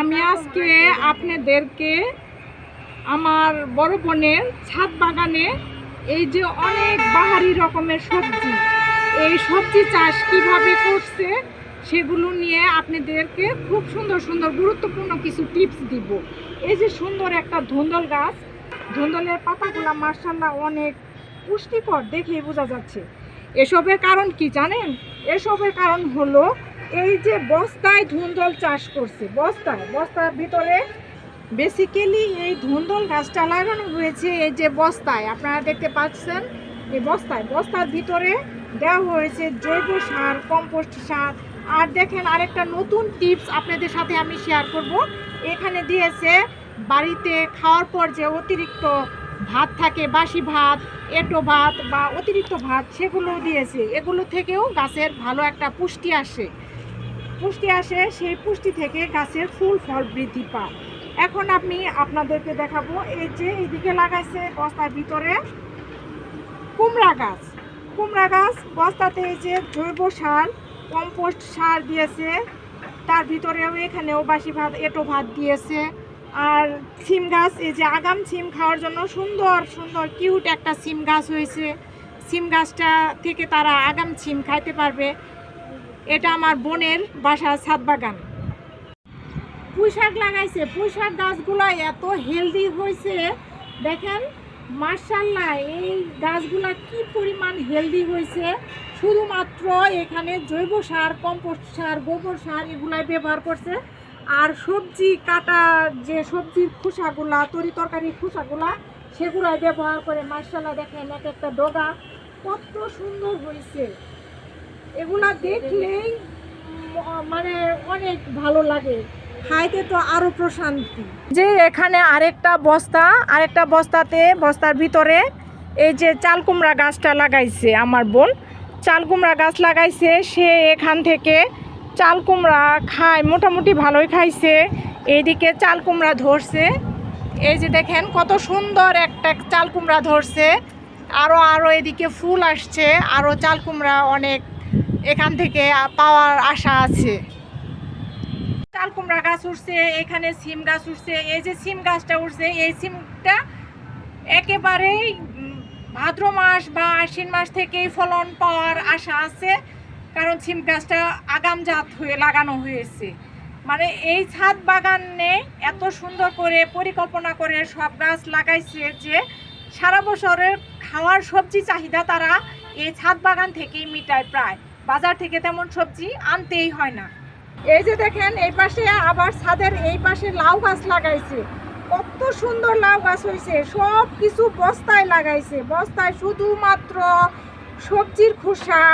আমি আজকে আপনাদেরকে আমার বড় বোনের ছাদ বাগানে এই যে অনেক বাহারি রকমের সবজি, এই সবজি চাষ কীভাবে করছে সেগুলো নিয়ে আপনাদেরকে খুব সুন্দর সুন্দর গুরুত্বপূর্ণ কিছু টিপস দিব। এই যে সুন্দর একটা ধুন্দল গাছ, ধুন্দলের পাতাগুলো মার্শাল্লাহ অনেক পুষ্টিকর দেখেই বোঝা যাচ্ছে। এসবের কারণ কি জানেন? এসবের কারণ হলো এই যে বস্তায় ধুন্দল চাষ করছে, বস্তায়, বস্তার ভিতরে বেসিক্যালি এই ধুন্দল গাছটা লাগানো হয়েছে এই যে বস্তায়। আপনারা দেখতে পাচ্ছেন এই বস্তায়, বস্তার ভিতরে দেওয়া হয়েছে জৈব সার কম্পোস্ট সার। আর দেখেন আরেকটা নতুন টিপস আপনাদের সাথে আমি শেয়ার করব। এখানে দিয়েছে বাড়িতে খাওয়ার পর যে অতিরিক্ত ভাত থাকে, বাসি ভাত, এঁটো ভাত বা অতিরিক্ত ভাত সেগুলো দিয়েছে। এগুলো থেকেও গাছের ভালো একটা পুষ্টি আসে। পুষ্টি আসে, সেই পুষ্টি থেকে গাছের ফুল ফল বৃদ্ধি পায়। এখন আমি আপনাদেরকে দেখাবো, এই যে এইদিকে লাগাইছে বস্তার ভিতরে কুমড়া গাছ। কুমড়া গাছ বস্তাতে এই যে জৈব সার, কম্পোস্ট সার দিয়েছে। তার ভিতরেও এখানেও বাসি ভাত, এঁটো ভাত দিয়েছে। আর সিম গাছ, এই যে আগাম সিম খাওয়ার জন্য সুন্দর সুন্দর, কিউট একটা সিম গাছ হয়েছে। সিম গাছটা থেকে তারা আগাম সিম খাইতে পারবে। এটা আমার বোনের বাসার ছাদ বাগান। পুঁই শাক লাগাইছে। পুঁই শাক গাছগুলো এত হেলদি হয়েছে। দেখেন মার্শাল্লাহ এই গাছগুলো কি পরিমাণ হেলদি হয়েছে। শুধুমাত্র এখানে জৈব সার কম্পোস্ট সার, গোবর সার এগুলাই ব্যবহার করছে। আর সবজি কাটা যে সবজির খোসাগুলা, তরি তরকারির খোসাগুলা, সেগুলাই ব্যবহার করে মার্শাল্লাহ দেখেন এক একটা ডগা কত সুন্দর হয়েছে। এগুলা দেখলেই মানে অনেক ভালো লাগে। খাইতে তো আরও প্রশান্তি। যে এখানে আরেকটা বস্তা, আরেকটা বস্তাতে, বস্তার ভিতরে এই যে চাল কুমড়া গাছটা লাগাইছে আমার বোন। চাল কুমড়া গাছ লাগাইছে, সে এখান থেকে চাল কুমড়া খায়, মোটামুটি ভালোই খাইছে। এইদিকে চাল কুমড়া ধরছে। এই যে দেখেন কত সুন্দর একটা চাল কুমড়া ধরছে। আরও আরও এদিকে ফুল আসছে আরও চাল কুমড়া অনেক এখান থেকে পাওয়ার আশা আছে। চাল কুমড়া গাছ উঠছে, এখানে সিম গাছ উঠছে, এই যে সিম গাছটা উঠছে, এই সিমটা একেবারেই ভাদ্র মাস বা আশ্বিন মাস থেকেই ফলন পাওয়ার আশা আছে, কারণ সিম গাছটা আগাম জাত হয়ে লাগানো হয়েছে। মানে এই ছাদ বাগানে এত সুন্দর করে পরিকল্পনা করে সব গাছ লাগাইছে যে সারা বছরের খাওয়ার সবজি চাহিদা তারা এই ছাদ বাগান থেকেই মিটায় প্রায়। বাজার থেকে তেমন সবজি আনতেই হয় না। এই যে দেখেন, এই পাশে আবার ছাদের এই পাশে লাউ গাছ লাগাইছে। কত সুন্দর লাউ গাছ হয়েছে সব কিছু বস্তায় লাগাইছে। বস্তায় শুধুমাত্র সবজির খোসা,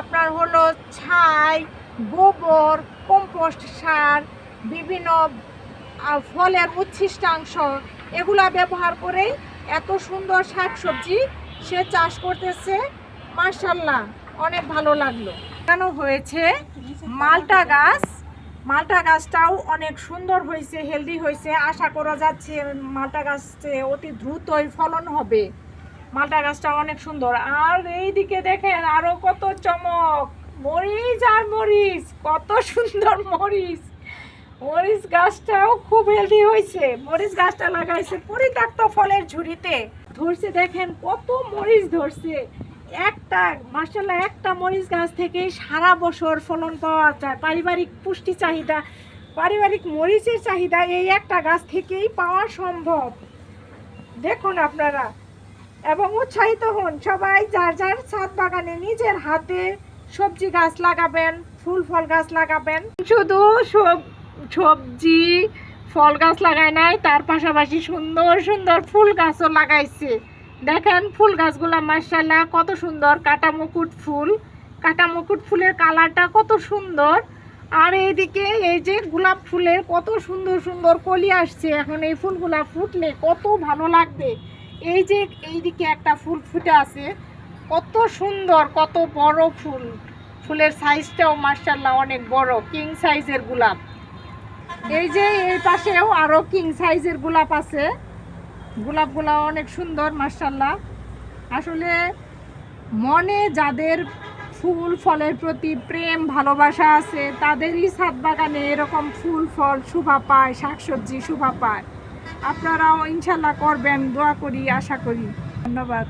আপনার হলো ছাই, গোবর, কম্পোস্ট সার, বিভিন্ন ফলের উচ্ছিষ্টাংশ, এগুলা ব্যবহার করেই এত সুন্দর শাক সবজি সে চাষ করতেছে। মার্শাল্লাহ অনেক ভালো লাগল। কেন হয়েছে মালটা গাছ। মালটা গাছটাও অনেক সুন্দর হয়েছে, হেলদি হয়েছে। আশা করা যাচ্ছে মালটা গাছে অতি দ্রুতই ফলন হবে। মালটা গাছটা অনেক সুন্দর। আর এইদিকে দেখেন আরও কত চমক। মরিচ আর মরিচ, কত সুন্দর মরিচ। মরিচ গাছটাও খুব হেলদি হয়েছে। মরিচ গাছটা লাগাইছে পরিত্যক্ত ফলের ঝুড়িতে। ধরছে দেখেন কত মরিচ ধরছে। একটা মার্শাল্লাহ একটা মরিচ গাছ থেকে সারা বছর ফলন পাওয়া যায়। পারিবারিক পুষ্টি চাহিদা, পারিবারিক মরিচের চাহিদা এই একটা গাছ থেকেই পাওয়া সম্ভব। দেখুন আপনারা। এবং উৎসাহিত হন সবাই, যার যার ছাদ বাগানে নিজের হাতে সবজি গাছ লাগাবেন, ফুল ফল গাছ লাগাবেন। শুধু সব, সবজি ফল গাছ লাগায় নাই, তার পাশাপাশি সুন্দর সুন্দর ফুল গাছও লাগাইছে। দেখেন ফুল গাছগুলো মার্শাল্লাহ কত সুন্দর কাটা মুকুট ফুল। কাটা মুকুট ফুলের কালারটা কত সুন্দর। আর এইদিকে এই যে গোলাপ ফুলের কত সুন্দর সুন্দর কলি আসছে, এখন এই ফুলগুলা ফুটলে কত ভালো লাগবে। এই যে এইদিকে একটা ফুল ফুটে আছে, কত সুন্দর, কত বড় ফুল। ফুলের সাইজটাও মার্শাল্লাহ অনেক বড় কিং সাইজের গোলাপ। এই যে এই পাশেও আরও কিং সাইজের গোলাপ আছে। গোলাপগুলা অনেক সুন্দর মার্শাল্লাহ আসলে মনে যাদের ফুল, ফলের প্রতি প্রেম, ভালোবাসা আছে, তাদেরই ছাদ বাগানে এরকম ফুল, ফল শোভা পায়, শাকসবজি শোভা পায়। আপনারাও ইনশাল্লাহ করবেন, দোয়া করি, আশা করি। ধন্যবাদ।